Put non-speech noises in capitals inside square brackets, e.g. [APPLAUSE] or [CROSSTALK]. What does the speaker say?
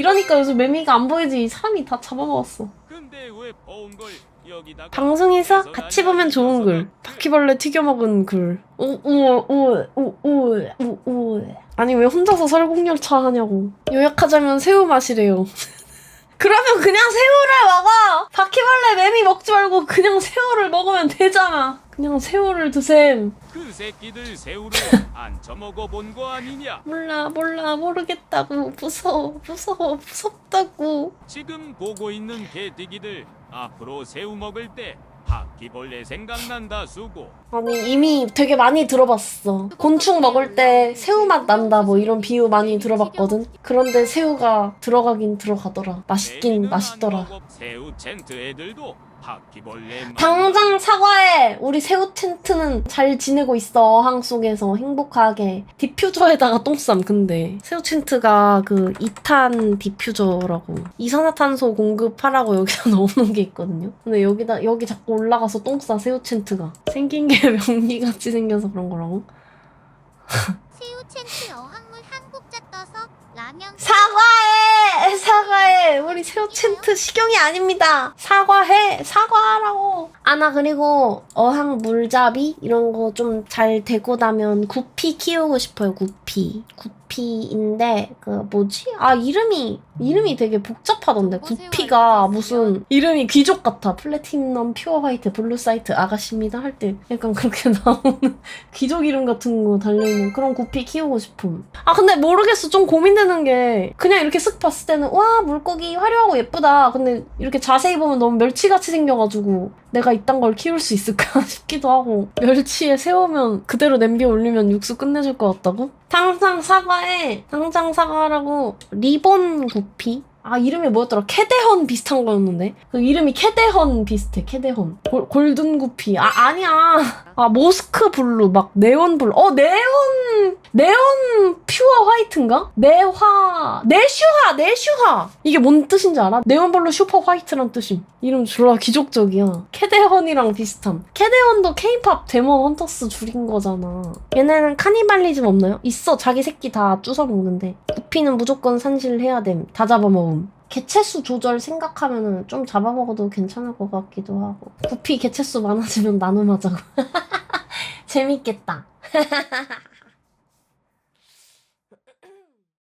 이러니까 요즘 매미가 안 보이지. 사람이 다 잡아먹었어. 근데 왜 버운 걸 여기다가 방송에서 같이 보면 좋은 글. 바퀴벌레 튀겨먹은 글. 우우우우우우우. 아니 왜 혼자서 설국열차 하냐고. 요약하자면 새우 맛이래요 [LAUGHS] 그러면 그냥 새우를 먹어. 바퀴벌레 매미 먹지 말고 그냥 새우를 먹으면 되잖아. 그냥 새우를 드셈. 그 새끼들 새우를 [LAUGHS] 안 처먹어 본 거 아니냐? 몰라 몰라 모르겠다고. 무서워 무서워 무섭다고. 지금 보고 있는 개띠기들 앞으로 새우 먹을 때 바퀴벌레 생각난다 수고. 아니 이미 되게 많이 들어봤어 곤충 먹을 때 새우 맛 난다 뭐 이런 비유 많이 들어봤거든 그런데 새우가 들어가긴 들어가더라 맛있긴 맛있더라. 새우 텐트 애들도 당장 사과해. 우리 새우 텐트는 잘 지내고 있어. 어항 속에서 행복하게. 디퓨저에다가 똥쌈 근데. 새우 텐트가 그 2탄 디퓨저라고. 이산화탄소 공급하라고 여기다 [LAUGHS] 넣어놓은 게 있거든요. 근데 여기다 여기 자꾸 올라가서 똥싸 새우 텐트가. 생긴 게 [LAUGHS] 명리같이 생겨서 그런 거라고? 새우 챈트 어항물 한국자 떠서 라면 사과해 사과해 우리 새우 텐트 식용이 아닙니다. 사과해 사과하라고. 아 나 그리고 어항 물잡이 이런 거 좀 잘 되고 나면 구피 키우고 싶어요 구피. 구피인데 그 뭐지? 아 이름이 이름이 되게 복잡하던데. 구피가 무슨 이름이 귀족 같아. 플래티넘 퓨어 화이트 블루 사이트 아가씨입니다 할 때 약간 그렇게 [LAUGHS] 나오는 귀족 이름 같은 거 달려있는 그런 구피 키우고 싶음. 아, 근데 모르겠어. 좀 고민되는 게, 그냥 이렇게 쓱 봤을 때는, 와, 물고기 화려하고 예쁘다. 근데 이렇게 자세히 보면 너무 멸치같이 생겨가지고, 내가 이딴 걸 키울 수 있을까 [LAUGHS] 싶기도 하고, 멸치에 세우면 그대로 냄비 올리면 육수 끝내줄 것 같다고? 당장 사과에, 당장 사과라고, 리본 구피? 아 이름이 뭐였더라? 캐대헌 비슷한 거였는데? 그 이름이 캐대헌 비슷해 캐대헌. 골, 골든 구피 아 아니야. 아 모스크 블루 막 네온 블루. 어 네온 네온 퓨어 화이트인가? 네화 네슈화 네슈화 이게 뭔 뜻인지 알아? 네온 블루 슈퍼 화이트란 뜻임. 이름 졸라 기족적이야. 캐대헌이랑 비슷함. 캐대헌도 케이팝 데몬 헌터스 줄인 거잖아. 얘네는 카니발리즘 없나요? 있어. 자기 새끼 다 주워 먹는데 구피는 무조건 산실해야 됨 다 잡아먹음. 개체수 조절 생각하면은 좀 잡아먹어도 괜찮을 것 같기도 하고. 구피 개체수 많아지면 나눔하자고. [LAUGHS] 재밌겠다 [LAUGHS]